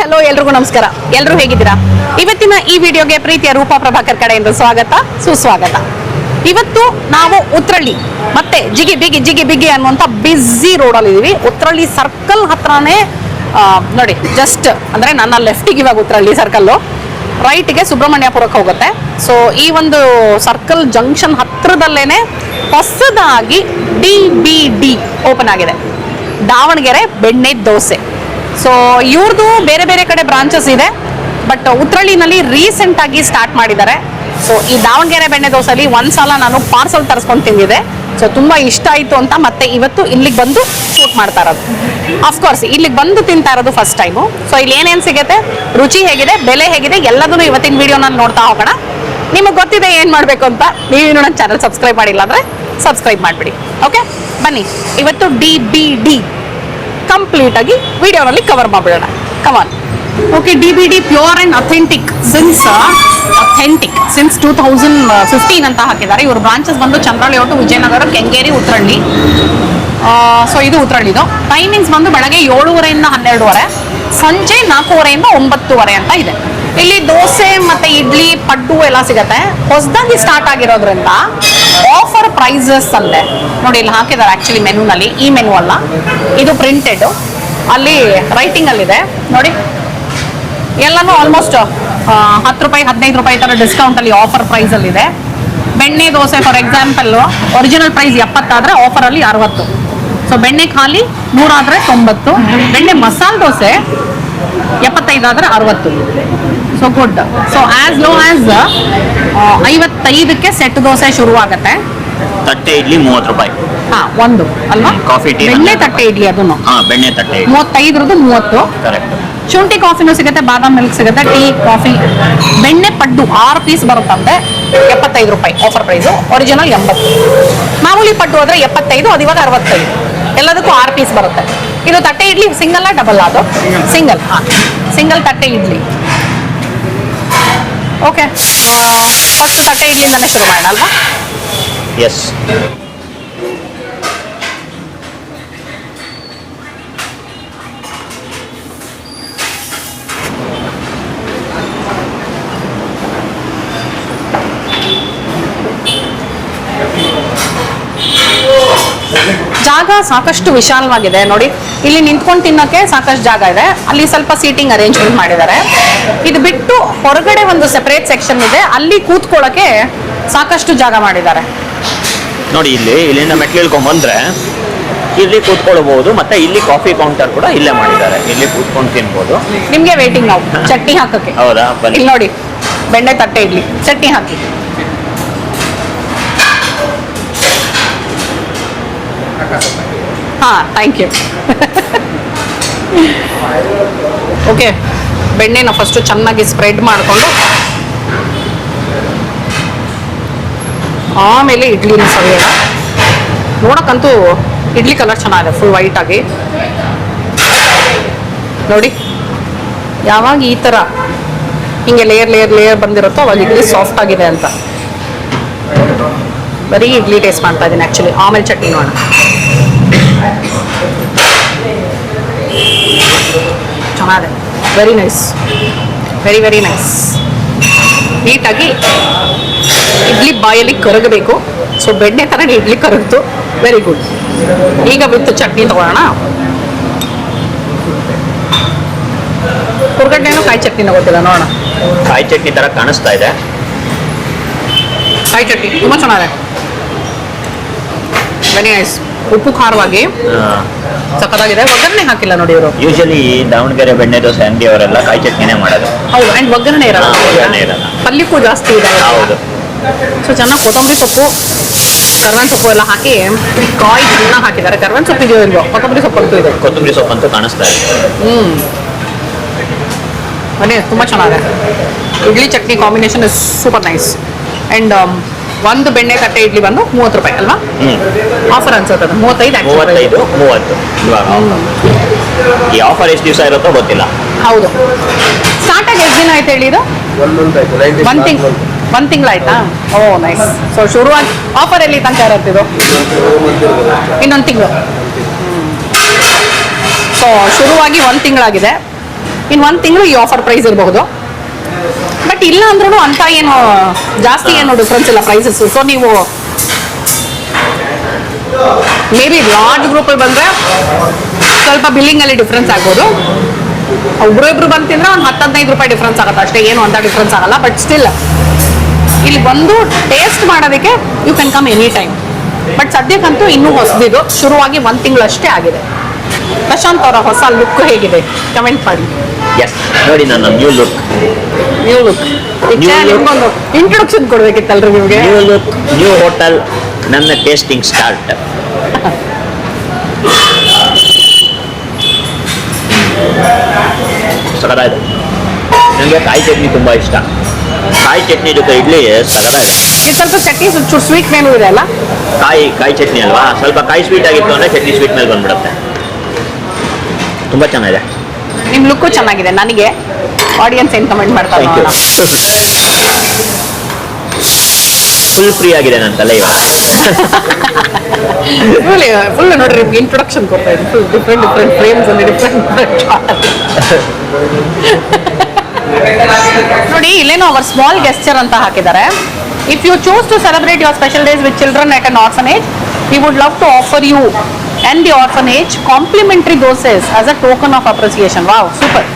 Hello, ಎಲ್ರಿಗೂ ನಮಸ್ಕಾರ. ಎಲ್ಲರೂ ಹೇಗಿದ್ದೀರಾ? ಇವತ್ತಿನ ಈ ವಿಡಿಯೋಗೆ ಪ್ರೀತಿಯ ರೂಪಾ ಪ್ರಭಾಕರ್ ಕಡೆಯಿಂದ ಸ್ವಾಗತ, ಸುಸ್ವಾಗತ. ಇವತ್ತು ನಾವು ಉತ್ರಳ್ಳಿ, ಮತ್ತೆ ಜಿಗಿ ಬಿಗಿ ಜಿಗಿ ಬಿಗಿ ಅನ್ನುವಂಥ ಬಿಸಿ ರೋಡಲ್ಲಿ ಇದೀವಿ. ಉತ್ರಳ್ಳಿ ಸರ್ಕಲ್ ಹತ್ರನೇ ನೋಡಿ ಜಸ್ಟ್ ಅಂದ್ರೆ ನನ್ನ ಲೆಫ್ಟಿಗೆ ಇವಾಗ ಉತ್ರಳ್ಳಿ ಸರ್ಕಲ್ಲು ರೈಟ್ಗೆ ಸುಬ್ರಹ್ಮಣ್ಯಪುರಕ್ಕೆ ಹೋಗುತ್ತೆ. ಸೊ ಈ ಒಂದು ಸರ್ಕಲ್ ಜಂಕ್ಷನ್ ಹತ್ರದಲ್ಲೇನೆ ಹೊಸದಾಗಿ ಡಿ ಬಿ ಡಿ ಓಪನ್ ಆಗಿದೆ. ದಾವಣಗೆರೆ ಬೆಣ್ಣೆ ದೋಸೆ. ಸೊ ಇವ್ರದ್ದು ಬೇರೆ ಬೇರೆ ಕಡೆ ಬ್ರಾಂಚಸ್ ಇದೆ ಬಟ್ ಉತ್ರಳ್ಳಿನಲ್ಲಿ ರೀಸೆಂಟ್ ಆಗಿ ಸ್ಟಾರ್ಟ್ ಮಾಡಿದ್ದಾರೆ. ಸೊ ಈ ದಾವಣಗೆರೆ ಬೆಣ್ಣೆ ದೋಸೆಲಿ ಒಂದ್ಸಲ ನಾನು ಪಾರ್ಸಲ್ ತರಿಸ್ಕೊಂಡು ತಿಂದಿದೆ ಸೊ ತುಂಬಾ ಇಷ್ಟ ಆಯಿತು ಅಂತ ಮತ್ತೆ ಇವತ್ತು ಇಲ್ಲಿಗೆ ಬಂದು ಶೂಟ್ ಮಾಡ್ತಾ ಇರೋದು. ಅಫ್ಕೋರ್ಸ್ ಇಲ್ಲಿಗೆ ಬಂದು ತಿಂತಾ ಇರೋದು ಫಸ್ಟ್ ಟೈಮು ಸೊ ಇಲ್ಲಿ ಏನೇನು ಸಿಗುತ್ತೆ? ರುಚಿ ಹೇಗಿದೆ? ಬೆಲೆ ಹೇಗಿದೆ? ಎಲ್ಲದನ್ನು ಇವತ್ತಿನ ವಿಡಿಯೋನಲ್ಲಿ ನೋಡ್ತಾ ಹೋಗೋಣ. ನಿಮಗೆ ಗೊತ್ತಿದೆ ಏನು ಮಾಡಬೇಕು ಅಂತ. ನೀವೇನು ನನ್ನ ಚಾನಲ್ ಸಬ್ಸ್ಕ್ರೈಬ್ ಮಾಡಿಲ್ಲ ಅಂದರೆ ಸಬ್ಸ್ಕ್ರೈಬ್ ಮಾಡಿಬಿಡಿ. ಓಕೆ ಬನ್ನಿ. ಇವತ್ತು ಡಿ ಬಿ ಡಿ ಕಂಪ್ಲೀಟ್ ಆಗಿ ವಿಡಿಯೋನಲ್ಲಿ cover ಮಾಡ್ಬಿಡೋಣ. Come on okay D B D pure and authentic since authentic since two thousand fifteen ಅಂತ ಹಾಕಿದ್ದಾರೆ. ಇವರು ಬ್ರಾಂಚಸ್ ಬಂದು ಚಂದ್ರಳ್ಳಿ ಒಟ್ಟು ವಿಜಯನಗರ, ಕೆಂಗೇರಿ ಉತ್ರಳ್ಳಿ ಸೊ ಇದು ಉತ್ರಳ್ಳಿದು ಟೈಮಿಂಗ್ಸ್ ಬಂದು ಬೆಳಗ್ಗೆ ಏಳುವರೆಯಿಂದ ಹನ್ನೆರಡುವರೆ, ಸಂಜೆ ನಾಲ್ಕೂವರೆಯಿಂದ ಒಂಬತ್ತುವರೆ ಅಂತ ಇದೆ. ಇಲ್ಲಿ ದೋಸೆ ಮತ್ತೆ ಇಡ್ಲಿ, ಪಡ್ಡು ಎಲ್ಲ ಸಿಗತ್ತೆ. ಹೊಸದಾಗಿ ಸ್ಟಾರ್ಟ್ ಆಗಿರೋದ್ರಿಂದ ಆಫರ್ ಪ್ರೈಸಸ್ ಅಂದೆ ನೋಡಿ, ಇಲ್ಲಿ ಹಾಕಿದ್ದಾರೆ ಆಕ್ಚುಲಿ ಮೆನುನಲ್ಲಿ ಈ ಮೆನು ಅಲ್ಲ. ಇದು ಪ್ರಿಂಟೆಡ್ ಅಲ್ಲಿ ರೈಟಿಂಗ್ ಅಲ್ಲಿದೆ. ನೋಡಿ. ಎಲ್ಲನೂ ಆಲ್ಮೋಸ್ಟ್ ಹತ್ತು ರೂಪಾಯಿ, ಹದಿನೈದು ರೂಪಾಯಿ ಥರ ಡಿಸ್ಕೌಂಟ್ ಅಲ್ಲಿ ಆಫರ್ ಪ್ರೈಸ್ ಅಲ್ಲಿ ಇದೆ ಬೆಣ್ಣೆ dosa for example original price ಎಪ್ಪತ್ತಾದ್ರೆ offer ಅಲ್ಲಿ ಅರವತ್ತು. ಸೊ ಬೆಣ್ಣೆ ಖಾಲಿ ನೂರಾದ್ರೆ ತೊಂಬತ್ತು. ಬೆಣ್ಣೆ ಮಸಾಲೆ ದೋಸೆ ಎಪ್ಪತ್ತೈದಾದ್ರೆ ಅರವತ್ತು. So good so as low as ಐವತ್ತೈದಕ್ಕೆ set dosa ಶುರುವಾಗತ್ತೆ. ತಟ್ಟೆ ಇಡ್ಲಿ ಮೂವತ್ತು ರೂಪಾಯಿ. ಹಾ ಒಂದು ಅಲ್ವಾ? ಕಾಫಿ ಟೀ ಬೆಣ್ಣೆ ತಟ್ಟೆ ಇಡ್ಲಿ ಅದನ್ನು ಹಾ ಬೆಣ್ಣೆ ತಟ್ಟೆ ಇಡ್ಲಿ. ಮೂವತ್ತೈದರದ್ದು ಮೂವತ್ತು. ಕರೆಕ್ಟ್ ಶುಂಠಿ ಕಾಫಿನೂ ಸಿಗುತ್ತೆ ಬಾದಾಮ್ ಮಿಲ್ಕ್ ಸಿಗುತ್ತೆ ಟೀ ಕಾಫಿ ಬೆಣ್ಣೆ ಪಡ್ಡು ಆರು ಪೀಸ್ ಬರುತ್ತಂತೆ ಎಪ್ಪತ್ತೈದು ರೂಪಾಯಿ ಆಫರ್ ಪ್ರೈಸು ಒರಿಜಿನಲ್ ಎಂಬತ್ತು. ಮಾಮೂಲಿ ಪಡ್ಡು ಆದರೆ ಎಪ್ಪತ್ತೈದು ಅದು ಇವಾಗ ಅರವತ್ತೈದು. ಎಲ್ಲದಕ್ಕೂ ಆರು ಪೀಸ್ ಬರುತ್ತೆ. ಇದು ತಟ್ಟೆ ಇಡ್ಲಿ ಸಿಂಗಲ್ ಡಬಲ್ ಅದು? ಸಿಂಗಲ್. ಹಾಂ. ಸಿಂಗಲ್ ತಟ್ಟೆ ಇಡ್ಲಿ. ಓಕೆ ಫಸ್ಟ್ ತಟ್ಟೆ ಇಡ್ಲಿಂದನೇ ಶುರು ಮಾಡೋಣ ಅಲ್ವಾ? ಎಸ್ ಜಾಗ ಸಾಕಷ್ಟು ವಿಶಾಲವಾಗಿದೆ. ನೋಡಿ ಇಲ್ಲಿ ನಿಂತ್ಕೊಂಡು ತಿನ್ನೋಕೆ ಸಾಕಷ್ಟು ಜಾಗ ಇದೆ. ಅಲ್ಲಿ ಸ್ವಲ್ಪ ಸೀಟಿಂಗ್ ಅರೇಂಜ್ಮೆಂಟ್ ಮಾಡಿದ್ದಾರೆ. ಇದು ಬಿಟ್ಟು ಹೊರಗಡೆ ಒಂದು ಸೆಪರೇಟ್ ಸೆಕ್ಷನ್ ಇದೆ. ಅಲ್ಲಿ ಕೂತ್ಕೊಳ್ಳೋಕೆ ಸಾಕಷ್ಟು ಜಾಗ ಮಾಡಿದ್ದಾರೆ. ನೋಡಿ ಇಲ್ಲಿ ಇಲ್ಲಿಂದ ಮೆಟ್ಲು ಇಳ್ಕೊಂಡ್ ಬಂದ್ರೆ ಇಲ್ಲಿ ಕೂತ್ಕೊಳ್ಬಹುದು ಮತ್ತೆ ಇಲ್ಲಿ ಕಾಫಿ ಕೌಂಟರ್ ಕೂಡ ಇಲ್ಲೇ ಮಾಡಿದ್ದಾರೆ. ಇಲ್ಲಿ ಕೂತ್ಕೊಂಡು ತಿನ್ಬಹುದು ನಿಮ್ಗೆ ವೇಟಿಂಗ್ ನಾವು ಚಟ್ನಿ ಹಾಕಕ್ಕೆ. ಹೌದಾ? ಬನ್ನಿ. ಇಲ್ಲಿ ನೋಡಿ ಬೆಣ್ಣೆ ತಟ್ಟೆ ಇಡ್ಲಿ. ಚಟ್ನಿ ಹಾಕಿ. ಹಾ ಥ್ಯಾಂಕ್ ಯು ಓಕೆ ಬೆಣ್ಣೆನ ಫಸ್ಟು ಚೆನ್ನಾಗಿ ಸ್ಪ್ರೆಡ್ ಮಾಡಿಕೊಂಡು ಆಮೇಲೆ ಇಡ್ಲಿನ ಸವಿಯೋಣ. ನೋಡೋಕ್ಕಂತೂ ಇಡ್ಲಿ ಕಲರ್ ಚೆನ್ನಾಗಿದೆ ಫುಲ್ ವೈಟ್ ಆಗಿ. ನೋಡಿ, ಯಾವಾಗ ಈ ಥರ ಹಿಂಗೆ ಲೇಯರ್ ಲೇಯರ್ ಲೇಯರ್ ಬಂದಿರುತ್ತೋ ಅವಾಗ ಇಡ್ಲಿ ಸಾಫ್ಟ್ ಆಗಿದೆ ಅಂತ. ಬರೀ ಇಡ್ಲಿ ಟೇಸ್ಟ್ ಮಾಡ್ತಾ ಇದ್ದೀನಿ ಆ್ಯಕ್ಚುಲಿ ಆಮೇಲೆ ಚಟ್ನಿ ನೋಡೋಣ. ಚೆನ್ನಾಗಿದೆ. Very nice very very nice ನೀಟಾಗಿ ಇಡ್ಲಿ ಬಾಯಲ್ಲಿ ಕರಗಬೇಕು. ಸೊ ಬೆಣ್ಣೆ ಥರ ಇಡ್ಲಿ ಕರಗ್ತು. ವೆರಿ ಗುಡ್ ಈಗ ವಿತ್ ಚಟ್ನಿ ತಗೊಳ್ಳೋಣ. ಹುರ್ಗಡ್ಡೆನೂ ಕಾಯಿ ಚಟ್ನಿ ಗೊತ್ತಿಲ್ಲ ನೋಡೋಣ. ಕಾಯಿ ಚಟ್ನಿ ಥರ ಕಾಣಿಸ್ತಾ ಇದೆ. ಕಾಯಿ ಚಟ್ನಿ ತುಂಬ ಚೆನ್ನಾಗಿದೆ. ವೆರಿ ನೈಸ್ ಉಪ್ಪು ಖಾರವಾಗಿ ಸಖತ್ತಾಗಿದೆ. ಒಗ್ಗರಣೆ ಹಾಕಿಲ್ಲ ನೋಡಿ ಇವರು. ಯೂಶಲಿ ದಾವಣಗೆರೆ ಬೆಣ್ಣೆ ದೋಸೆ ಅಂಗಡಿ ಅವರೆಲ್ಲ ಕಾಯಿ ಚಟ್ನಿನೇ ಮಾಡೋದು. ಹೌದು ಅಂಡ್ ಒಗ್ಗರಣೆ ಇರಲ್ಲ. ಒಗ್ಗರಣೆ ಇರಲ್ಲ. ಪಲ್ಯಕ್ಕೂ ಜಾಸ್ತಿ ಇದೆ ಹೌದು. ಸೊ ಚೆನ್ನಾಗಿ ಕೊತ್ತಂಬರಿ ಸೊಪ್ಪು ಕರ್ವನ್ ಸೊಪ್ಪು ಎಲ್ಲ ಹಾಕಿ ಕಾಯಿ ಚೆನ್ನಾಗಿ ಹಾಕಿದ್ದಾರೆ. ಕರ್ವನ್ ಸೊಪ್ಪು ಇದೆಯೋ ಇಲ್ವೋ? ಕೊತ್ತಂಬರಿ ಸೊಪ್ಪು ಅಂತೂ ಇದೆ. ಕೊತ್ತಂಬರಿ ಸೊಪ್ಪಂತೂ ಕಾಣಿಸ್ತಾ ಇದೆ. ಹ್ಞೂ ಮನೆ ತುಂಬ ಚೆನ್ನಾಗಿದೆ. Idli chutney combination is super nice and ಒಂದು ಬೆಣ್ಣೆ ತಟ್ಟೆ ಇಡ್ಲಿ ಬಂದು ಮೂವತ್ತು ರೂಪಾಯಿ ಅಲ್ವಾ? ಆಫರ್ ಅನ್ಸುತ್ತೆ ಅದು. ಮೂವತ್ತೈದು. ಮೂವತ್ತೈದು ಮೂವತ್ತು. ಇವಾಗ ಈ ಆಫರ್ ಎಷ್ಟು ದಿವಸ ಇರುತ್ತೋ ಗೊತ್ತಿಲ್ಲ. ಹೌದು. ಸ್ಟಾರ್ಟ್ ಆಗಿ ಎಷ್ಟು ದಿನ ಆಯ್ತು ಹೇಳಿ ಇದು? ಒಂದ್ ತಿಂಗ್ ಒಂದ್ ತಿಂಗಳಾಯ್ತಾ ಓ ನೈಸ್ ಸೊ ಶುರುವಾಗಿ ಆಫರ್ ಎಲ್ಲಿ ತನಕ ಇರುತ್ತೆ ಇದು? ಇನ್ನೊಂದು ತಿಂಗಳು. ಸೊ ಶುರುವಾಗಿ ಒಂದು ತಿಂಗಳಾಗಿದೆ. ಇನ್ ಒಂದ್ ತಿಂಗಳು ಈ ಆಫರ್ ಪ್ರೈಸ್ ಇರಬಹುದು. ಬಟ್ ಇಲ್ಲ ಅಂದ್ರೂ ಅಂತ ಏನು ಜಾಸ್ತಿ ಏನು ಡಿಫ್ರೆನ್ಸ್ ಇಲ್ಲ ಪ್ರೈಸಸ್ ಸೊ ನೀವು ಮೇ ಬಿ ಲಾರ್ಜ್ ಗ್ರೂಪಲ್ಲಿ ಬಂದ್ರೆ ಸ್ವಲ್ಪ ಬಿಲ್ಲಿಂಗ್ ಅಲ್ಲಿ ಡಿಫ್ರೆನ್ಸ್ ಆಗ್ಬೋದು. ಒಬ್ರು ಇಬ್ರು ತಿಂದ್ರೆ ಒಂದು ಹತ್ತು ಹದಿನೈದು ರೂಪಾಯಿ ಡಿಫ್ರೆನ್ಸ್ ಆಗುತ್ತೆ. ಅಷ್ಟೇ ಏನು ಅಂತ ಡಿಫ್ರೆನ್ಸ್ ಆಗಲ್ಲ. ಬಟ್ ಸ್ಟಿಲ್ ಇಲ್ಲಿ ಬಂದು ಟೇಸ್ಟ್ ಮಾಡೋದಕ್ಕೆ you can come any time but ಸದ್ಯಕ್ಕಂತೂ ಇನ್ನೂ ಹೊಸದಿದು. ಶುರುವಾಗಿ ಒಂದು ತಿಂಗಳಷ್ಟೇ ಆಗಿದೆ. ಪ್ರಶಾಂತ್ ಅವರ ಹೊಸ ಲುಕ್ ಹೇಗಿದೆ? ಕಮೆಂಟ್ ಮಾಡಿ. ಎಸ್ ನೋಡಿ ನನ್ನ new look new look introduction ಕೊಡ್ಬೇಕಿತ್ತಲ್ರಿ ನಿಮ್ಗೆ? ನ್ಯೂ ಲುಕ್ ನ್ಯೂ ಹೋಟೆಲ್ ನನ್ನ ಟೇಸ್ಟಿಂಗ್ ಸ್ಟಾರ್ಟ್ ಸಗದಾಯಿದೆ ನನಗೆ ಕಾಯಿ ಚಟ್ನಿ ತುಂಬ ಇಷ್ಟ. ಕಾಯಿ ಚಟ್ನಿ ಜೊತೆ ಇಡ್ಲಿ ಸಗದಾಯಿದೆ ಇದು. ಸ್ವಲ್ಪ ಚಟ್ನಿ ಸ್ವಲ್ಪ ಸ್ವೀಟ್ ಮೇಲೂ ಇದೆ ಅಲ್ಲ? ಕಾಯಿ ಕಾಯಿ ಚಟ್ನಿ ಅಲ್ವಾ? ಸ್ವಲ್ಪ ಕಾಯಿ ಸ್ವೀಟ್ ಆಗಿತ್ತು ಅಂದ್ರೆ ಚಟ್ನಿ ಸ್ವೀಟ್ ಮೇಲೆ ಬಂದ್ಬಿಡುತ್ತೆ. ತುಂಬ ಚೆನ್ನಾಗಿದೆ. ನಿಮ್ಮ ಲುಕ್ಕು ಚೆನ್ನಾಗಿದೆ ನನಗೆ. ಆಡಿಯನ್ಸ್ ಏನ್ ಕಮೆಂಟ್ ಮಾಡ್ತಾರೆ ಥ್ಯಾಂಕ್ ಯು ಫುಲ್ ಫ್ರೀ ಆಗಿದೆ ನನ್ನ ತಲೆ ಇವಾಗ. ಫುಲ್ ಫುಲ್ ನೋಡ್ರಿ ಇಂಟ್ರೊಡಕ್ಷನ್ ಕೊಡ್ತಾ ಇದ್ದೀನಿ. ಫುಲ್ ಡಿಫ್ರೆಂಟ್ ಡಿಫ್ರೆಂಟ್ ಫ್ರೇಮ್ಸ್ ಅಲ್ಲಿ ಡಿಫ್ರೆಂಟ್ ನೋಡಿ ಇಲ್ಲೇನೋ ಅವರ್ ಸ್ಮಾಲ್ ಗೆಸ್ಚರ್ ಅಂತ ಹಾಕಿದ್ದಾರೆ. If you choose to celebrate your special days with children at an orphanage we would love to offer you and the orphanage complimentary dosas as a token of appreciation wow super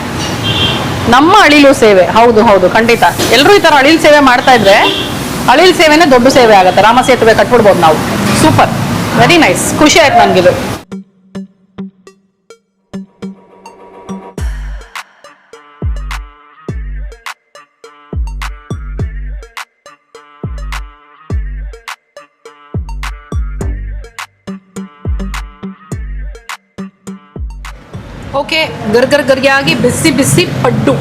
ನಮ್ಮ ಅಳಿಲು ಸೇವೆ. ಹೌದು ಹೌದು, ಖಂಡಿತ. ಎಲ್ಲರೂ ಈ ಥರ ಅಳಿಲು ಸೇವೆ ಮಾಡ್ತಾ ಇದ್ರೆ ಅಳಿಲು ಸೇವೆನೇ ದೊಡ್ಡ ಸೇವೆ ಆಗುತ್ತೆ. ರಾಮ ಸೇತುವೆ ಕಟ್ಬಿಡ್ಬೋದು ನಾವು. ಸೂಪರ್. ವೆರಿ ನೈಸ್ ಖುಷಿ ಆಯ್ತು ನನ್ಗಿದು. ಓಕೆ ಗರ್ಗರ್ ಗರ್ಗಿಯಾಗಿ ಬಿಸಿ ಬಿಸಿ ಪಡ್ಡು.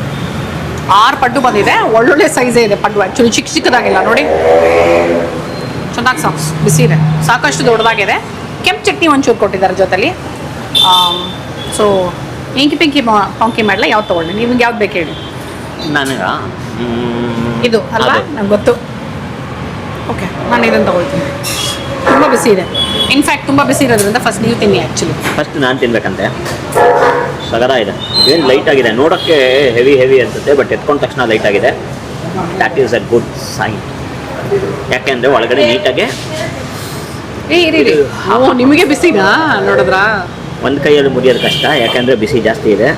ಆರು ಪಡ್ಡು ಬಂದಿದೆ ಒಳ್ಳೊಳ್ಳೆ ಸೈಜೇ ಇದೆ ಪಡ್ಡು ಆ್ಯಕ್ಚುಲಿ ಚಿಕ್ಕ ಚಿಕ್ಕದಾಗಿಲ್ಲ ನೋಡಿ. ಚೆನ್ನಾಗಿ ಸಾಕ್ಸ್ ಬಿಸಿ ಇದೆ. ಸಾಕಷ್ಟು ದೊಡ್ಡದಾಗಿದೆ. ಕೆಂಪು ಚಟ್ನಿ ಒಂಚೂರು ಕೊಟ್ಟಿದ್ದಾರೆ ಜೊತೆಲಿ. ಸೊ ಇಂಕಿ ಪಿಂಕಿ ಪಂಕಿ ಮಾಡಲ ಯಾವ್ದು ತೊಗೊಳ್ಳಿ? ನಿಮ್ಗೆ ಯಾವ್ದು ಬೇಕು ಹೇಳಿ? ನನಗ? ಇದು ಅಲ್ಲ ನಂಗೆ ಗೊತ್ತು. ಓಕೆ ನಾನು ಇದನ್ನು ತಗೊಳ್ತೀನಿ. ತುಂಬ ಬಿಸಿ ಇದೆ. ಇನ್ಫ್ಯಾಕ್ಟ್ ತುಂಬ ಬಿಸಿ ಇರೋದ್ರಿಂದ ಫಸ್ಟ್ ನೀವು ತಿನ್ನಿ ಆ್ಯಕ್ಚುಲಿ ಫಸ್ಟ್ ನಾನು ತಿನ್ಬೇಕಂತೆ. ಸಗರ ಇದೆ. ಏನು ಲೈಟ್ ಆಗಿದೆ? ನೋಡೋಕ್ಕೆ ಹೆವಿ ಹೆವಿ ಅನ್ಸುತ್ತೆ ಬಟ್ ಎತ್ಕೊಂಡ ತಕ್ಷಣ ಲೈಟ್ ಆಗಿದೆ. That is a good sign ಯಾಕೆಂದರೆ ಒಳಗಡೆ ನೀಟಾಗೆ ಏ ಇರಿ ಇರಿ. ಓ ನಿಮಗೆ ಬಿಸಿನಾ ನೋಡಿದ್ರಾ? ಒಂದು ಕೈಯಲ್ಲಿ ಮುರಿಯೋದು ಕಷ್ಟ. ಯಾಕೆಂದರೆ ಬಿಸಿ ಜಾಸ್ತಿ ಇದೆ.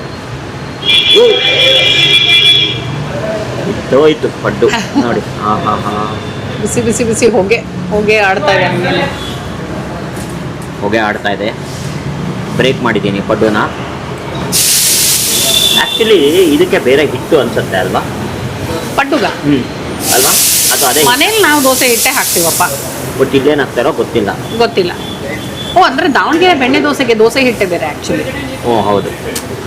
ಇತ್ತು ಪಡ್ಡು. ನೋಡಿ. ಹಾಂ ಹಾಂ ಹಾಂ. ಬಿಸಿ ಬಿಸಿ ಬಿಸಿ ಹೊಗೆ ಹೊಗೆ ಆಡ್ತಾ ಇದೆ ನಮಗೆ ಹೊಗೆ ಆಡ್ತಾ ಇದೆ. ಬ್ರೇಕ್ ಮಾಡಿದ್ದೀನಿ ಪಡ್ಡುನ ಆ್ಯಕ್ಚುಲಿ ಇದಕ್ಕೆ ಬೇರೆ ಹಿಟ್ಟು ಅನ್ಸುತ್ತೆ ಅಲ್ವಾ? ಪಡ್ಡುಗ ಹ್ಞೂ ಅಲ್ವಾ? ಅದು ಅದೇ ಮನೇಲಿ ನಾವು ದೋಸೆ ಹಿಟ್ಟೆ ಹಾಕ್ತೀವಪ್ಪ. ಬಟ್ ಇಲ್ಲೇನು ಹಾಕ್ತಾರೋ ಗೊತ್ತಿಲ್ಲ. ಗೊತ್ತಿಲ್ಲ. ಓ ಅಂದ್ರೆ ದಾವಣಗೆರೆ ಬೆಣ್ಣೆ ದೋಸೆಗೆ ದೋಸೆ ಹಿಟ್ಟೆ ಬೇರೆ ಆ್ಯಕ್ಚುಲಿ ಓ ಹೌದು.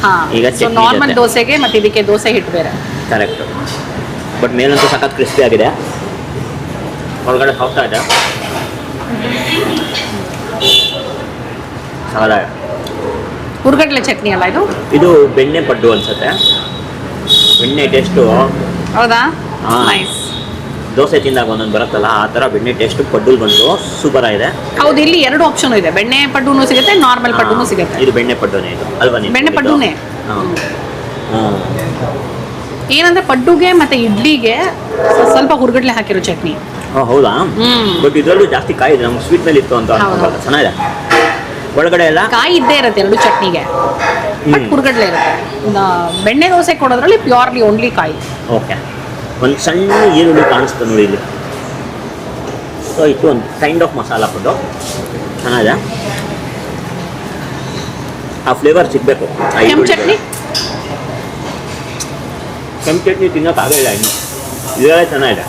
ಹಾಂ ಈಗ ಸೊ ಚಟ್ನಿ ನಾರ್ಮಲ್ ಜೊತೆ. ದೋಸೆಗೆ ಮತ್ತು ಇದಕ್ಕೆ ದೋಸೆ ಹಿಟ್ಟು ಬೇರೆ. ಕರೆಕ್ಟು ಬಟ್ ಮೇಲಂತೂ ಸಖತ್ ಕ್ರಿಸ್ಪಿ ಆಗಿದೆ. ಒಳಗಡೆ ಹೋಗ್ತಾ ಇದೆ. ಹುರ್ಗಡ್ಲೆ ಚಟ್ನಿ ಅಲ್ಲ ಇದು? ಇದು ಬೆಣ್ಣೆ ಪಡ್ಡು ಅನ್ಸುತ್ತೆ. ಬೆಣ್ಣೆ ಟೇಸ್ಟು ಹೌದಾ? ಹಾ. ನೈಸ್ ದೋಸೆ ತಿಂದಾಗ ಒಂದೊಂದು ಬರುತ್ತಲ್ಲ ಆ ಥರ ಬೆಣ್ಣೆ ಟೇಸ್ಟ್ ಪಡ್ಡು ಬಂದು ಸೂಪರ್ ಆಗಿದೆ. ಹೌದು ಇಲ್ಲಿ ಎರಡು ಆಪ್ಷನ್ ಇದೆ. ಬೆಣ್ಣೆ ಪಡ್ಡುನೂ ಸಿಗುತ್ತೆ ನಾರ್ಮಲ್ ಪಡ್ಡುನೂ ಸಿಗುತ್ತೆ. ಇದು ಬೆಣ್ಣೆ ಪಡ್ಡುನೇ ಇದು. ಅಲ್ವಾ ಬೆಣ್ಣೆ ಪಡ್ಡುನೇ. ಏನಂದ್ರೆ ಪಡ್ಡುಗೆ ಮತ್ತೆ ಇಡ್ಲಿಗೆ ಸ್ವಲ್ಪ ಹುರ್ಗಡ್ಲೆ ಹಾಕಿರೋ ಚಟ್ನಿ. ಹೌದಾ? ಬಟ್ ಇದರಲ್ಲೂ ಜಾಸ್ತಿ ಕಾಯಿ ಇದೆ ನಮ್ಗೆ ಸ್ವೀಟ್ ಮೇಲೆ ಇತ್ತು ಅಂತ. ಅನ್ಕೊಂಡಲ್ಲ ಚೆನ್ನಾಗಿದೆ. ಒಳಗಡೆ ಎಲ್ಲ? ಕಾಯಿ ಇದ್ದೇ ಇರುತ್ತೆ ಎರಡು ಚಟ್ನಿಗೆ. ಬಟ್. ಹುರ್ಗಡ್ಲೆ ಇರುತ್ತೆ. ಬೆಣ್ಣೆ ದೋಸೆ ಕೊಡೋದ್ರಲ್ಲಿ ಪ್ಯೂರ್ಲಿ ಓನ್ಲಿ ಕಾಯಿ. ಓಕೆ ಒಂದು ಸಣ್ಣ ಈರುಳ್ಳಿ ಕಾಣಿಸ್ತದೆ ನೋಡಿ ಇಲ್ಲಿ. ಸೊ ಇದು ಒಂದು ಕೈಂಡ್ ಆಫ್ ಮಸಾಲ ಫುಡ್ ಚೆನ್ನಾಗಿದೆ. ಆ ಫ್ಲೇವರ್ ಸಿಗಬೇಕು ಕೆಂಪು ಚಟ್ನಿ? ಕೆಂಪು ಚಟ್ನಿ ತಿನ್ನೋಕ್ಕಾಗಲ್ಲ ಇನ್ನು. ಇದೆಲ್ಲ ಚೆನ್ನಾಗಿದೆ.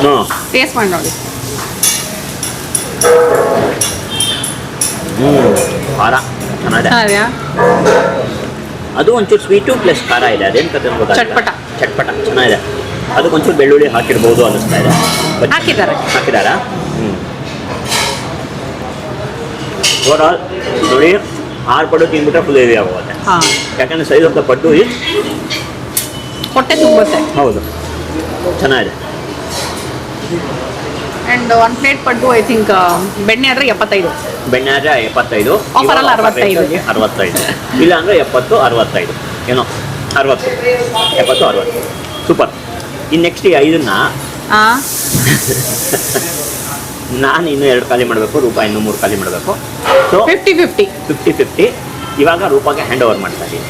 ಹ್ಞೂ ಟೇಸ್ಟ್ ಮಾಡಿ ನೋಡಿ ಹ್ಞೂ ಖಾರ ಚೆನ್ನಾಗಿದೆ ಅದ್ಯಾ ಅದು ಒಂಚೂರು ಸ್ವೀಟು ಪ್ಲಸ್ ಖಾರ ಇದೆ. ಅದೇನು ಕತೆ ಗೊತ್ತಾಗ್ತಿಲ್ಲ. ಚಟ್ಪಟ. ಚಟ್ಪಟ. ಚೆನ್ನಾಗಿದೆ. ಅದಕ್ಕೊಂಚೂರು ಬೆಳ್ಳುಳ್ಳಿ ಹಾಕಿರ್ಬೋದು ಅನ್ನಿಸ್ತಾ ಇದೆ. But- ಹಾಕಿದ್ದಾರೆ. ಹಾಕಿದಾರಾ? ಹ್ಞೂ ಓವರಾಲ್ ನೋಡಿ ಆರು ಪಡ್ಡು ತಿಂದ್ಬಿಟ್ರೆ ಫುಲ್ ಹೆವಿ ಆಗೋಗುತ್ತೆ. ಹಾ. ಯಾಕಂದ್ರೆ size of the paddu is ಹೊಟ್ಟೆ ತುಂಬುತ್ತೆ. ಹೌದು. ಚೆನ್ನಾಗಿದೆ. And one plate paddu I think ಬೆಣ್ಣೆ ಆದ್ರೆ ಎಪ್ಪತ್ತೈದು. ಬೆಣ್ಣೆ ಆದರೆ ಎಪ್ಪತ್ತೈದು. ಆಫರ್ ಅಲ್ಲ ಅರವತ್ತೈದು. ಅರವತ್ತೈದು. ಇಲ್ಲ ಅಂದರೆ ಎಪ್ಪತ್ತು ಅರವತ್ತೈದು. ಏನೋ ಅರವತ್ತು. ಎಪ್ಪತ್ತು ಅರವತ್ತು. ಸೂಪರ್ ಇನ್ನು ನೆಕ್ಸ್ಟ್ ಐದನ್ನ ನಾನು ಇನ್ನೂ ಎರಡು ಖಾಲಿ ಮಾಡಬೇಕು ರೂಪ ಇನ್ನೂ ಮೂರು ಖಾಲಿ ಮಾಡಬೇಕು. So fifty fifty fifty fifty ಇವಾಗ ರೂಪಾಗೆ ಹ್ಯಾಂಡ್ ಓವರ್ ಮಾಡ್ತಾ ಇದ್ದೀನಿ.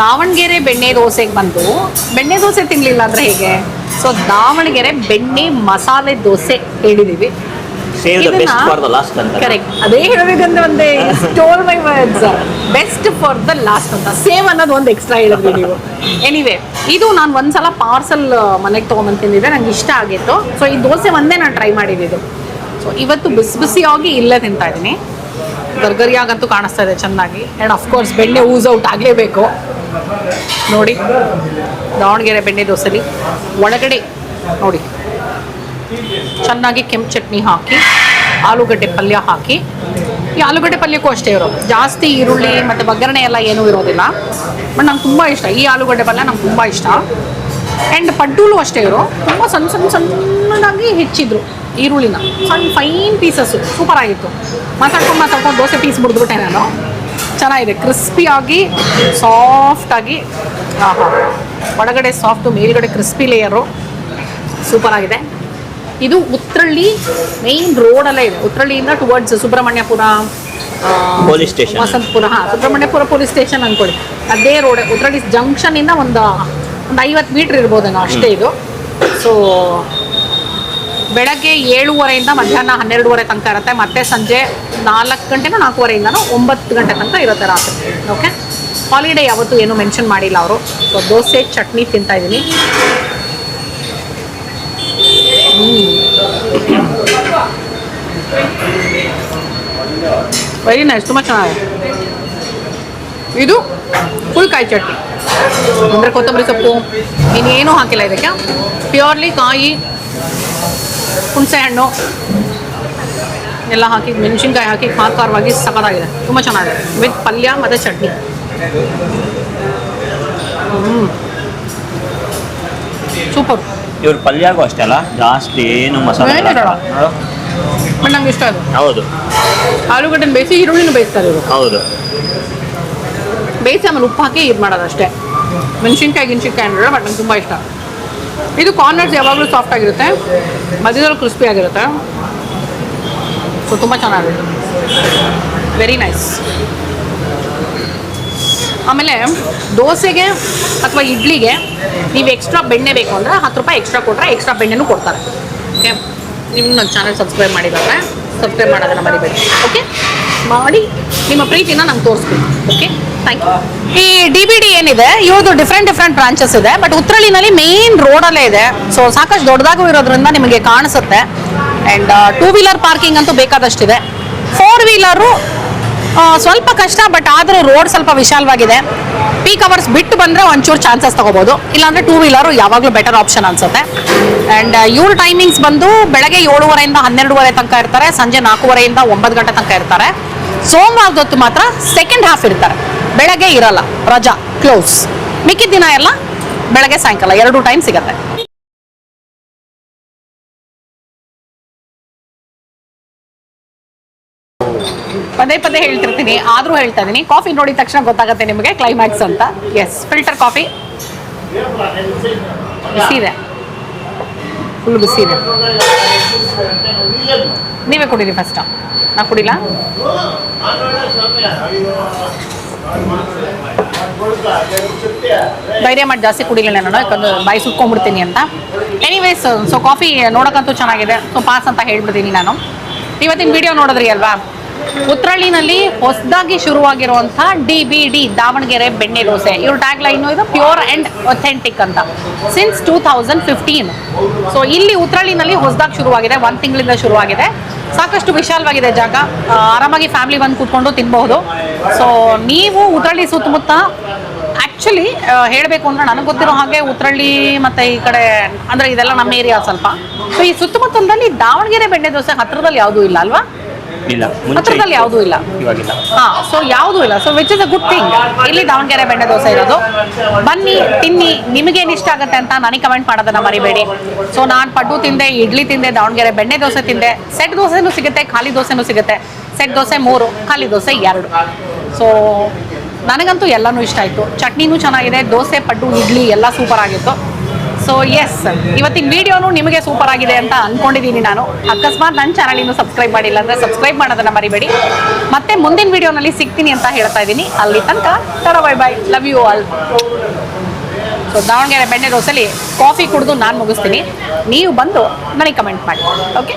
ದಾವಣಗೆರೆ ಬೆಣ್ಣೆ ದೋಸೆಗೆ ಬಂದು ಬೆಣ್ಣೆ ದೋಸೆ ತಿನ್ನಲಿಲ್ಲ ಅಂದ್ರೆ ಹೇಗೆ? ಸೊ ದಾವಣಗೆರೆ ಬೆಣ್ಣೆ ಮಸಾಲೆ ದೋಸೆ ಹೇಳಿದೀವಿ. ಕರೆಕ್ಟ್ ಅದೇ ಹೇಳಬೇಕಂದ್ರೆ ಒಂದೇ stole my words best for the last ಅಂತ. ಸೇವ್ ಅನ್ನೋದು ಒಂದು ಎಕ್ಸ್ಟ್ರಾ ಹೇಳಿದ್ವಿ ನೀವು. ಎನಿವೆ ಇದು ನಾನು ಒಂದ್ಸಲ ಪಾರ್ಸಲ್ ಮನೆಗೆ ತೊಗೊಂಬಂದು ತಿಂದಿದ್ದೆ. ನಂಗೆ ಇಷ್ಟ ಆಗಿತ್ತು. ಸೊ ಈ ದೋಸೆ ಒಂದೇ ನಾನು ಟ್ರೈ ಮಾಡಿದ್ದು ಸೊ ಇವತ್ತು ಬಿಸಿ ಬಿಸಿಯಾಗಿ ಇಲ್ಲೇ ತಿಂತಾ ಇದ್ದೀನಿ. ಗರ್ಗರಿಯಾಗಂತೂ ಕಾಣಿಸ್ತಾ ಇದೆ ಚೆನ್ನಾಗಿ. ಆ್ಯಂಡ್ ಅಫ್ಕೋರ್ಸ್ ಬೆಣ್ಣೆ ಊಸ್ ಔಟ್ ಆಗಲೇಬೇಕು. ನೋಡಿ, ದಾವಣಗೆರೆ ಬೆಣ್ಣೆ ದೋಸೆಲಿ. ಒಳಗಡೆ, ನೋಡಿ, ಚೆನ್ನಾಗಿ ಕೆಂಪು ಚಟ್ನಿ ಹಾಕಿ, ಆಲೂಗಡ್ಡೆ ಪಲ್ಯ ಹಾಕಿ. ಈ ಆಲೂಗಡ್ಡೆ ಪಲ್ಯಕ್ಕೂ ಅಷ್ಟೇ ಇರೋ ಜಾಸ್ತಿ ಈರುಳ್ಳಿ ಮತ್ತು ಒಗ್ಗರಣೆ ಎಲ್ಲ ಏನೂ ಇರೋದಿಲ್ಲ. ಬಟ್ ನಂಗೆ ತುಂಬ ಇಷ್ಟ. ಈ ಆಲೂಗಡ್ಡೆ ಪಲ್ಯ ನಂಗೆ ತುಂಬ ಇಷ್ಟ. ಆ್ಯಂಡ್ ಪಡ್ಡೂಲು ಅಷ್ಟೇ ಇರೋ. ತುಂಬ ಸಣ್ಣ ಸಣ್ಣ ಸಣ್ಣದಾಗಿ ಹೆಚ್ಚಿದ್ರು. ಈರುಳ್ಳಿನ. ಸಣ್ಣ ಫೈನ್ ಪೀಸಸ್ಸು ಸೂಪರ್ ಆಗಿತ್ತು. ಮಾತಾಡ್ಕೊಂಡು ಮಾತಾಡ್ಕೊಂಡು ದೋಸೆ ಪೀಸ್ ಬಿಡ್ದುಬಿಟ್ಟೆ ನಾನು. ಚೆನ್ನಾಗಿದೆ. ಕ್ರಿಸ್ಪಿಯಾಗಿ ಸಾಫ್ಟಾಗಿ ಆಹಾ. ಒಳಗಡೆ ಸಾಫ್ಟು ಮೇಲ್ಗಡೆ ಕ್ರಿಸ್ಪಿ ಲೇಯರು ಸೂಪರ್ ಆಗಿದೆ. ಇದು ಉತ್ರಳ್ಳಿ ಮೇನ್ ರೋಡಲ್ಲೇ ಇದೆ. ಉತ್ರಳ್ಳಿಯಿಂದ towards Subramanyapura police station. Vasanthapura. ಹಾಂ ಸುಬ್ರಹ್ಮಣ್ಯಪುರ ಪೊಲೀಸ್ ಸ್ಟೇಷನ್ ಅಂದ್ಕೊಳ್ಳಿ ಅದೇ ರೋಡ್ ಉತ್ರಳ್ಳಿ ಜಂಕ್ಷನಿಂದ ಒಂದು ಒಂದು ಐವತ್ತು ಮೀಟ್ರ್ ಇರ್ಬೋದೇನೋ ಅಷ್ಟೇ ಇದು. ಸೊ ಬೆಳಗ್ಗೆ ಏಳುವರೆಯಿಂದ ಮಧ್ಯಾಹ್ನ ಹನ್ನೆರಡುವರೆ ತನಕ ಇರುತ್ತೆ. ಮತ್ತೆ ಸಂಜೆ ನಾಲ್ಕು ಗಂಟೆನೂ ನಾಲ್ಕೂವರೆಯಿಂದನೂ ಒಂಬತ್ತು ಗಂಟೆ ತನಕ ಇರುತ್ತೆ ರಾತ್ರಿ. ಓಕೆ ಹಾಲಿಡೇ ಯಾವತ್ತೂ ಏನು ಮೆನ್ಷನ್ ಮಾಡಿಲ್ಲ ಅವರು. ಸೊ ದೋಸೆ, ಚಟ್ನಿ ತಿಂತಾ ಇದ್ದೀನಿ. ವೆರಿ ನೈಸ್ ತುಂಬ ಚೆನ್ನಾಗಿದೆ. ಇದು ಫುಲ್ ಕಾಯಿ ಚಟ್ನಿ. ಅಂದರೆ ಕೊತ್ತಂಬರಿ ಸೊಪ್ಪು. ಇನ್ನೇನು ಹಾಕಿಲ್ಲ ಇದಕ್ಕೆ. ಪ್ಯೂರ್ಲಿ ಕಾಯಿ ಹುಣಸೆ ಹಣ್ಣು. ಎಲ್ಲ ಹಾಕಿ ಮೆಣಸಿನ್ಕಾಯಿ ಹಾಕಿ ಖಾರ ಖಾರವಾಗಿ ಸಖತ್ತಾಗಿದೆ. ತುಂಬ ಚೆನ್ನಾಗಿದೆ. ವಿತ್ ಪಲ್ಯ ಮತ್ತು ಚಟ್ನಿ. ಸೂಪರ್. ಇವ್ರ ಪಲ್ಯಾಗೂ ಅಷ್ಟೇ ಅಲ್ಲ ಜಾಸ್ತಿ ಏನು ಮಸಾಲೆ. ಬಟ್ ನಂಗೆ ಇಷ್ಟ ಅದು. ಹೌದು. ಆಲೂಗಡ್ಡೆನ ಬೇಯಿಸಿ ಈರುಳ್ಳಿನೂ ಬೇಯಿಸ್ತಾರೆ ಇವರು. ಹೌದು. ಬೇಯಿಸಿ ಆಮೇಲೆ ಉಪ್ಪು ಹಾಕಿ ಇದು ಮಾಡೋದು ಅಷ್ಟೇ ಮೆಣಸಿನ್ಕಾಯಿ ಗಿನ್ಸಿನ್ಕಾಯಿ ಅಂದ್ರೆ ಬಟ್ ನಂಗೆ ತುಂಬ ಇಷ್ಟ. ಇದು ಕಾರ್ನರ್ಸ್ ಯಾವಾಗಲೂ ಸಾಫ್ಟ್ ಆಗಿರುತ್ತೆ. ಮಧ್ಯದಲ್ಲಿ ಕ್ರಿಸ್ಪಿ ಆಗಿರುತ್ತೆ. ಸೊ ತುಂಬ ಚೆನ್ನಾಗಿರುತ್ತೆ ವೆರಿ ನೈಸ್ ಆಮೇಲೆ ದೋಸೆಗೆ ಅಥವಾ ಇಡ್ಲಿಗೆ ನೀವು ಎಕ್ಸ್ಟ್ರಾ ಬೆಣ್ಣೆ ಬೇಕು ಅಂದರೆ ಹತ್ತು ರೂಪಾಯಿ ಎಕ್ಸ್ಟ್ರಾ ಕೊಟ್ಟರೆ ಎಕ್ಸ್ಟ್ರಾ ಬೆಣ್ಣೆನೂ ಕೊಡ್ತಾರೆ. ಓಕೆ ನಿಮ್ಮ ಚಾನಲ್ ಸಬ್ಸ್ಕ್ರೈಬ್ ಮಾಡಿದ್ದಾರೆ. ಸಬ್ಸ್ಕ್ರೈಬ್ ಮಾಡೋದನ್ನ ಮರಿಬೇಡಿ, ಓಕೆ? ಮಾಡಿ ನಿಮ್ಮ ಪ್ರೀತಿನ ನಂಗೆ ತೋರಿಸ್ಬೇಕು ಓಕೆ? ಥ್ಯಾಂಕ್ ಯು ಈ ಡಿ ಬಿ ಡಿ ಏನಿದೆ ಇವ್ರದ್ದು ಡಿಫ್ರೆಂಟ್ ಡಿಫ್ರೆಂಟ್ ಬ್ರಾಂಚಸ್ ಇದೆ ಬಟ್ ಉತ್ರಳಿನಲ್ಲಿ ಮೇನ್ ರೋಡಲ್ಲೇ ಇದೆ. ಸೊ ಸಾಕಷ್ಟು ದೊಡ್ಡದಾಗೂ ಇರೋದ್ರಿಂದ ನಿಮಗೆ ಕಾಣಿಸುತ್ತೆ. ಆ್ಯಂಡ್ ಟೂ ವೀಲರ್ ಪಾರ್ಕಿಂಗ್ ಅಂತೂ ಬೇಕಾದಷ್ಟಿದೆ. ಫೋರ್ ವೀಲರು ಸ್ವಲ್ಪ ಕಷ್ಟ ಬಟ್ ಆದರೂ ರೋಡ್ ಸ್ವಲ್ಪ ವಿಶಾಲವಾಗಿದೆ. ಪೀಕ್ ಅವರ್ಸ್ ಬಿಟ್ಟು ಬಂದರೆ ಒಂಚೂರು ಚಾನ್ಸಸ್ ತಗೋಬೋದು. ಇಲ್ಲಾಂದರೆ ಟೂ ವೀಲರು ಯಾವಾಗಲೂ ಬೆಟರ್ ಆಪ್ಷನ್ ಅನ್ಸುತ್ತೆ. ಆ್ಯಂಡ್ ಇವ್ರ ಟೈಮಿಂಗ್ಸ್ ಬಂದು ಬೆಳಗ್ಗೆ ಏಳುವರೆಯಿಂದ ಹನ್ನೆರಡುವರೆ ತನಕ ಇರ್ತಾರೆ, ಸಂಜೆ ನಾಲ್ಕೂವರೆಯಿಂದ ಒಂಬತ್ತು ಗಂಟೆ ತನಕ ಇರ್ತಾರೆ. ಸೋಮವಾರದ ಹೊತ್ತು ಮಾತ್ರ ಸೆಕೆಂಡ್ ಹಾಫ್ ಇರ್ತಾರೆ. ಬೆಳಗ್ಗೆ ಇರಲ್ಲ, ರಜಾ ಕ್ಲೋಸ್ ಮಿಕ್ಕಿದ ದಿನ ಎಲ್ಲ ಬೆಳಗ್ಗೆ ಸಾಯಂಕಾಲ, ಎರಡು ಟೈಮ್ ಸಿಗತ್ತೆ. ಪದೇ ಪದೇ ಹೇಳ್ತಿರ್ತೀನಿ, ಆದ್ರೂ ಹೇಳ್ತಾ ಇದೀನಿ. ಕಾಫಿ ನೋಡಿದ ತಕ್ಷಣ ಗೊತ್ತಾಗುತ್ತೆ ನಿಮಗೆ ಕ್ಲೈಮ್ಯಾಕ್ಸ್ ಅಂತ. Yes filter coffee. ಬಿಸಿ ಇದೆ ಫುಲ್ ಬಿಸಿ ಇದೆ ನೀವೇ ಕುಡೀರಿ ಫಸ್ಟ್ ನಾ ಕುಡಿಲ್ಲ ಧೈರ್ಯ ಮಾಡಿ ಜಾಸ್ತಿ ಕುಡಿಲಿಲ್ಲ ನಾನು, ಯಾಕಂದ್ರೆ ಬಾಯಿ ಸುಟ್ಕೊಂಡ್ಬಿಡ್ತೀನಿ ಅಂತ. ಎನಿವೇಸ್ ಸೊ ಕಾಫಿ ನೋಡೋಕ್ಕಂತೂ ಚೆನ್ನಾಗಿದೆ. ಸೊ ಪಾಸ್ ಅಂತ ಹೇಳ್ಬಿಡ್ತೀನಿ ನಾನು. ಇವತ್ತಿನ ವಿಡಿಯೋ ನೋಡಿದ್ರಿ ಅಲ್ವಾ? ಉತ್ರಳ್ಳಿನಲ್ಲಿ ಹೊಸದಾಗಿ ಶುರುವಾಗಿರುವಂತಹ ಡಿ ಬಿ ಡಿ, ದಾವಣಗೆರೆ ಬೆಣ್ಣೆ ದೋಸೆ. ಇವ್ರ ಟ್ಯಾಗ್ ಲೈನು ಇದು ಪ್ಯೂರ್ ಆ್ಯಂಡ್ ಅಥೆಂಟಿಕ್ ಅಂತ. Since two thousand fifteen so ಇಲ್ಲಿ ಉತ್ರಳ್ಳಿನಲ್ಲಿ ಹೊಸದಾಗಿ ಶುರುವಾಗಿದೆ, ಒಂದು ತಿಂಗಳಿಂದ ಶುರುವಾಗಿದೆ. ಸಾಕಷ್ಟು ವಿಶಾಲವಾಗಿದೆ ಜಾಗ. ಆರಾಮಾಗಿ ಫ್ಯಾಮಿಲಿ ಬಂದು ಕೂತ್ಕೊಂಡು ತಿನ್ಬಹುದು. ಸೊ ನೀವು ಉತ್ರಳ್ಳಿ ಸುತ್ತಮುತ್ತ ಆ್ಯಕ್ಚುಲಿ ಹೇಳಬೇಕು ಅಂದ್ರೆ ನನಗೆ ಗೊತ್ತಿರೋ ಹಾಗೆ ಉತ್ರಳ್ಳಿ ಮತ್ತು ಈ ಕಡೆ ಅಂದರೆ ಇದೆಲ್ಲ ನಮ್ಮ ಏರಿಯಾ ಸ್ವಲ್ಪ. ಸೊ ಈ ಸುತ್ತಮುತ್ತಲದಲ್ಲಿ ದಾವಣಗೆರೆ ಬೆಣ್ಣೆ ದೋಸೆ ಹತ್ತಿರದಲ್ಲಿ ಯಾವುದೂ ಇಲ್ಲ ಅಲ್ವಾ? ಇಲ್ಲ. ಹತ್ರದಲ್ಲಿ ಯಾವುದೂ ಇಲ್ಲ. ಇವಾಗಿಲ್ಲ. ಹಾ ಸೊ ಯಾವುದೂ ಇಲ್ಲ. So which is a good thing ಇಲ್ಲಿ ದಾವಣಗೆರೆ ಬೆಣ್ಣೆ ದೋಸೆ ಇರೋದು. ಬನ್ನಿ ತಿನ್ನಿ. ನಿಮಗೇನು ಇಷ್ಟ ಆಗುತ್ತೆ ಅಂತ ನನಗೆ ಕಮೆಂಟ್ ಮಾಡೋದನ್ನ ಮರಿಬೇಡಿ. ಸೊ ನಾನು ಪಡ್ಡು ತಿಂದೆ ಇಡ್ಲಿ ತಿಂದೆ ದಾವಣಗೆರೆ ಬೆಣ್ಣೆ ದೋಸೆ ತಿಂದೆ. ಸೆಟ್ ದೋಸೆನೂ ಸಿಗುತ್ತೆ ಖಾಲಿ ದೋಸೆನೂ ಸಿಗುತ್ತೆ. ಸೆಟ್ ದೋಸೆ ಮೂರು ಖಾಲಿ ದೋಸೆ ಎರಡು. ಸೊ ನನಗಂತೂ ಎಲ್ಲನೂ ಇಷ್ಟ ಆಯಿತು. ಚಟ್ನಿನೂ ಚೆನ್ನಾಗಿದೆ ದೋಸೆ ಪಡ್ಡು ಇಡ್ಲಿ ಎಲ್ಲ ಸೂಪರ್ ಆಗಿತ್ತು. ಸೊ ಎಸ್ ಇವತ್ತಿನ ವಿಡಿಯೋನು ನಿಮಗೆ ಸೂಪರ್ ಆಗಿದೆ ಅಂತ ಅನ್ಕೊಂಡಿದ್ದೀನಿ ನಾನು. ಅಕಸ್ಮಾತ್ ನನ್ನ ಚಾನಲ್ ಇನ್ನೂ ಸಬ್ಸ್ಕ್ರೈಬ್ ಮಾಡಿಲ್ಲ ಅಂದರೆ ಸಬ್ಸ್ಕ್ರೈಬ್ ಮಾಡೋದನ್ನ ಮರಿಬೇಡಿ. ಮತ್ತೆ ಮುಂದಿನ ವಿಡಿಯೋನಲ್ಲಿ ಸಿಗ್ತೀನಿ ಅಂತ ಹೇಳ್ತಾ ಇದ್ದೀನಿ ಅಲ್ಲಿ ತನಕ ತರ bye bye love you all so Davanagere ಬೆಣ್ಣೆ ದೋಸೆಲಿ ಕಾಫಿ ಕುಡಿದು ನಾನು ಮುಗಿಸ್ತೀನಿ. ನೀವು ಬಂದು ನನಗೆ ಕಮೆಂಟ್ ಮಾಡಿ. ಓಕೆ